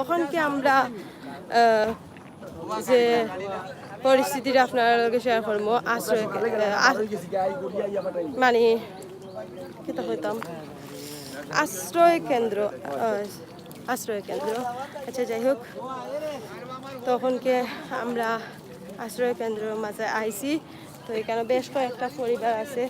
ওখানকে আমরা যে পরিস্থিতিটা আপনার লগে শেয়ার করব, আশ্রয় মানে কিতা হইতাম? আশ্রয় কেন্দ্র আশ্রয় কেন্দ্র। আচ্ছা যাই হোক। তখনকে আমরা আশ্রয় কেন্দ্রের মাঝে আইছি। তো এখানে বেশ কয়েকটা পরিবার আছে।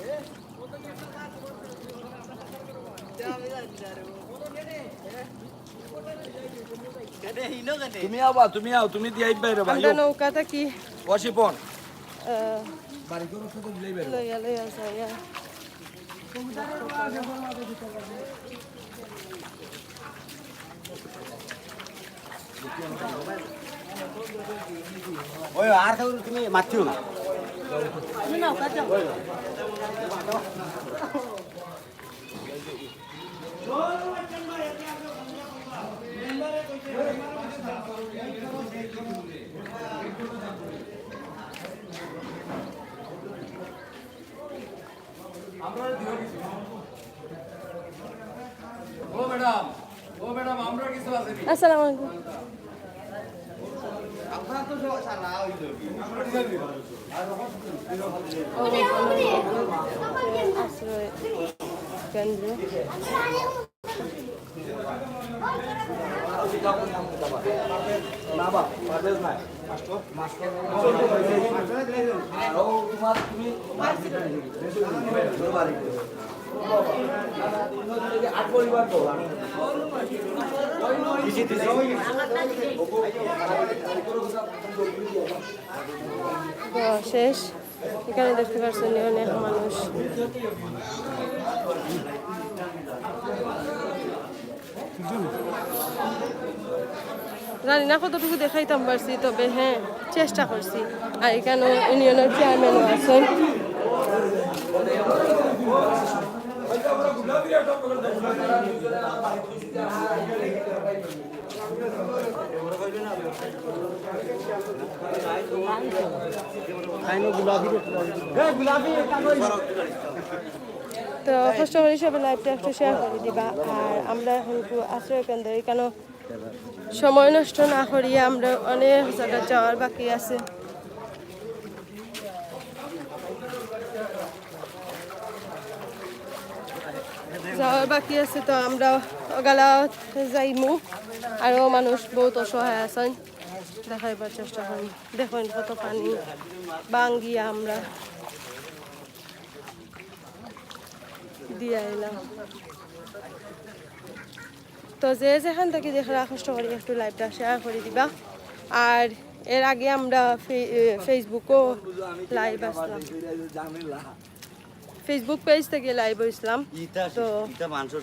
তুমি আবা তুমি আও তুমি দিয়ে আইবা রে ভাই আমরা নৌকাটা কি? ওয়াশিপন আহ, লইয়া লইয়া যাইয়া ওই আর কাউ তুমি মাতিও ও ম্যাডাম ও ম্যাডাম আসসালামু আলাইকুম আশ্রয় কেন্দ্র না বা বাদেস নাই ও তোমার শেষ। এখানে দেখতে পাচ্ছেন অনেক মানুষ। জানি না কতটুকু দেখাইতাম পারছি তবে হ্যাঁ চেষ্টা করছি। আর এখানে ইউনিয়নের চেয়ারম্যানও আছেন। তো কষ্ট করে সবাই লাইভটা একটু শেয়ার করে দিবা। আর আমরা এখন আশ্রয় কেন্দ্র এখানে সময় নষ্ট না করিয়া আমরা অনেক জায়গা যাওয়ার বাকি আছে। যাওয়ার বাকি আছে তো আমরা ওগালা যাইমু। আরও মানুষ বহুত অসহায় আছেন। দেখাইবার চেষ্টা করি। দেখুন কত পানি বাঙ্গিয়া আমরা। দিয়ে এলাম তো যে যেখান থেকে দেখরা কষ্ট করি একটু লাইভটা শেয়ার করে দিবা। আর এর আগে আমরা ফেসবুকও লাইভ আসলাম। ফেসবুক পেজ থেকে লাইভ হয়েছিলাম তো ইটা মানুষের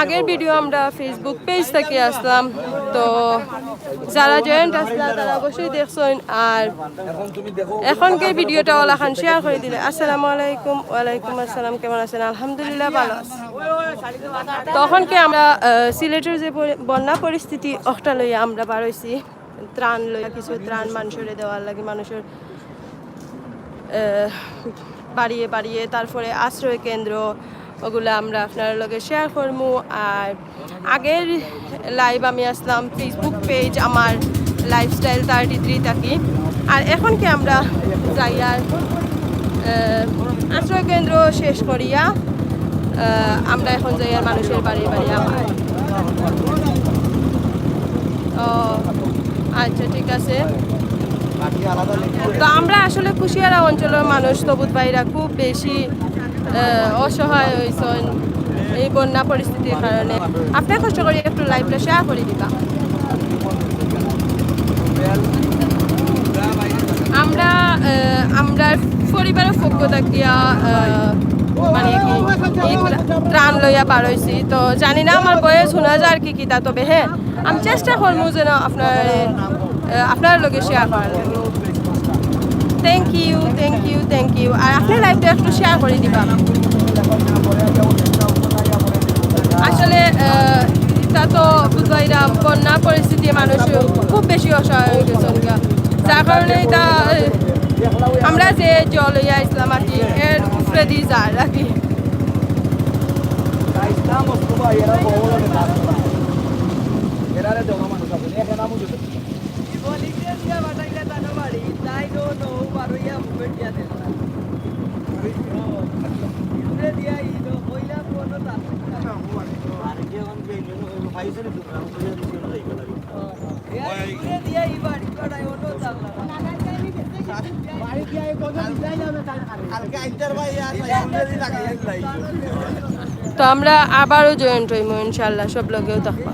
আগের ভিডিও আমরা ফেসবুক পেজ থেকে আসলাম তো যারা জয়েন্ট আসলা তারা অবশ্যই দেখছেন আর এখন তুমি দেখো এখনকার ভিডিওটা ওলাখান শেয়ার করে দিলে। আসসালামু আলাইকুম ওয়ালাইকুম আসসালাম কেমন আছেন? আলহামদুলিল্লাহ ভালো আছি। তখনকে আমরা সিলেটের যে বন্যা পরিস্থিতি অখটা লইয়া আমরা বারইছি ত্রাণ লইয়া, কিছু ত্রাণ মানুষের দেওয়ার লাগে, মানুষের বাড়িয়ে বাড়িয়ে, তারপরে আশ্রয় কেন্দ্র, ওগুলো আমরা আপনার লগে শেয়ার করব আর আগের লাইভ আমি আসলাম ফেসবুক পেজ আমার লাইফস্টাইল থার্টি থ্রি থাকি। আর এখন কি আমরা যাই আর আশ্রয় কেন্দ্র শেষ করিয়া আমরা এখন যাই আর মানুষের বাড়ি বাড়ি আবার। ও আচ্ছা ঠিক আছে। তো আমরা আসলে কুশিয়ারা অঞ্চলের মানুষ তবুত ভাইরা খুব বেশি অসহায় হয়েছেন বন্যা পরিস্থিতির কারণে। আপনার কষ্ট করে একটু লাইভটা শেয়ার করে দিবা আমরা আহ, আমরা পরিবারের পক্ষ থাকিয়া মানে কি ত্রাণ লইয়া বার হইছি। তো জানি না আমার বয়স শোনা যায় কি কিতা তবে হ্যাঁ আমি চেষ্টা করব যেন আপনার আপনার লগে শেয়ার করার thank you thank you thank you আর আপনার লাইফটা একটু শেয়ার করে দিবা। আসলে তা তো বুধবাইরাম বন্যা পরিস্থিতি মানুষ খুব বেশি অসহায় হয়ে গেছে যার কারণে আহ, আমরা যে জল ইয়া ইসলাম আর কি এর উপরে দিয়ে যায় আর কি আর যে অনকে ফাইছে নি তোমরা আমি তো দিছি না যাইবা লাগে কালকে আইতার ভাই আর লাগাই তো আমরা আবারও জয়েন্ট হইমো ইনশাল্লাহ সব লোকেও দেখবা।